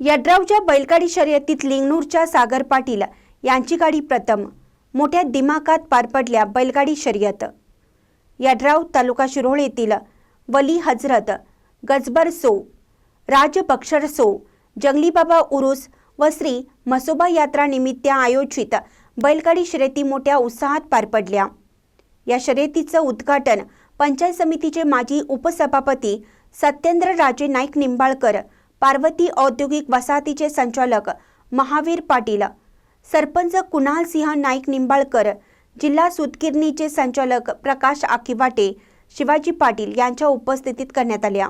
यड्रावच्या बैलगाडी शर्यतीत लिंगणूरच्या सागर पाटील यांची गाडी प्रथम मोठ्या दिमाकात पार पडल्या बैलगाडी शर्यत. यड्राव तालुका शिरोळ येथील वली हजरत गजबर सो राज बक्षर सो जंगली बाबा उरुस व श्री म्हसोबा यात्रा निमित्त आयोजित बैलगाडी शर्यती मोठ्या उत्साहात पार पडल्या. या शर्यतीचं उद्घाटन पंचायत समितीचे माजी उपसभापती सत्येंद्र राजे नाईक निंबाळकर पार्वती औद्योगिक वसाहतीचे संचालक महावीर पाटील. सरपंच कुणाल सिंह नाईक निंबाळकर जिल्हा सुतगिरणीचे संचालक प्रकाश आकिवाटे शिवाजी पाटील यांच्या उपस्थितीत करण्यात आल्या.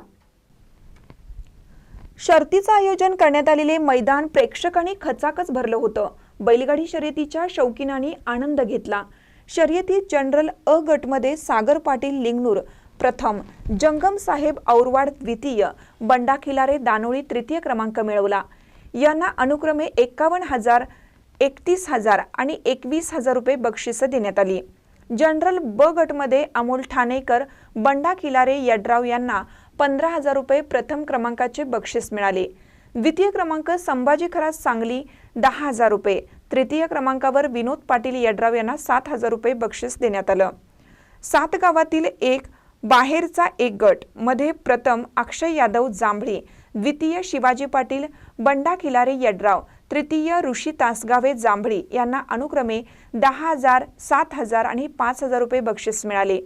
शर्तीचं आयोजन करण्यात आलेले मैदान प्रेक्षकांनी खचाखच भरलं होतं. बैलगाडी शर्यतीच्या शौकीनांनी आनंद घेतला. शर्यतीत जनरल अ गटमध्ये सागर पाटील लिंगनूर प्रथम जंगम साहेब औरवाड द्वितीय बंडा खिलारे दानोळी तृतीय क्रमांक मिळवला. यांना अनुक्रमे एकावन्न हजार एकतीस हजार आणि एकवीस हजार रुपये बक्षिसं देण्यात आली. जनरल ब गटमध्ये अमोल ठाणेकर बंडा किलारे यड्राव यांना पंधरा हजार रुपये प्रथम क्रमांकाचे बक्षीस मिळाले. द्वितीय क्रमांक संभाजी खरात सांगली दहा हजार रुपये. तृतीय क्रमांकावर विनोद पाटील यड्राव यांना सात हजार रुपये बक्षीस देण्यात आलं. सात गावातील एक बाहेरचा एक गटमध्ये प्रथम अक्षय यादव जांभळे द्वितीय शिवाजी पाटील बंडा खिलारे यड्राव तृतीय ऋषी तासगावे जांभळे यांना अनुक्रमे दहा हजार सात हजार आणि पाच हजार रुपये बक्षीस मिळाले.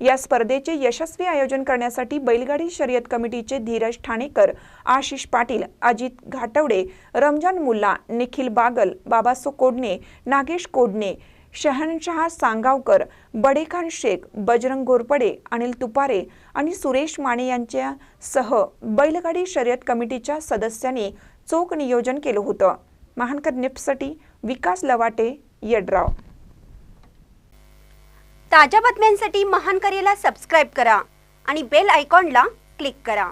या स्पर्धेचे यशस्वी आयोजन करण्यासाठी बैलगाडी शर्यत कमिटीचे धीरज ठाणेकर आशिष पाटील अजित घाटवडे रमजान मुल्ला निखिल बागल बाबा कोडणे नागेश कोडणे शहनशहा सांगावकर बडेखान शेख बजरंग घोरपडे अनिल तुपारे आणि सुरेश माने यांच्या सह बैलगाडी शर्यत कमिटीच्या सदस्यांनी चोख नियोजन केलं होतं. महानकर निप्ससाठी विकास लवाटे यड्राव. ताज्या बातम्यांसाठी महानकरेला सबस्क्राईब करा आणि बेल आयकॉनला क्लिक करा.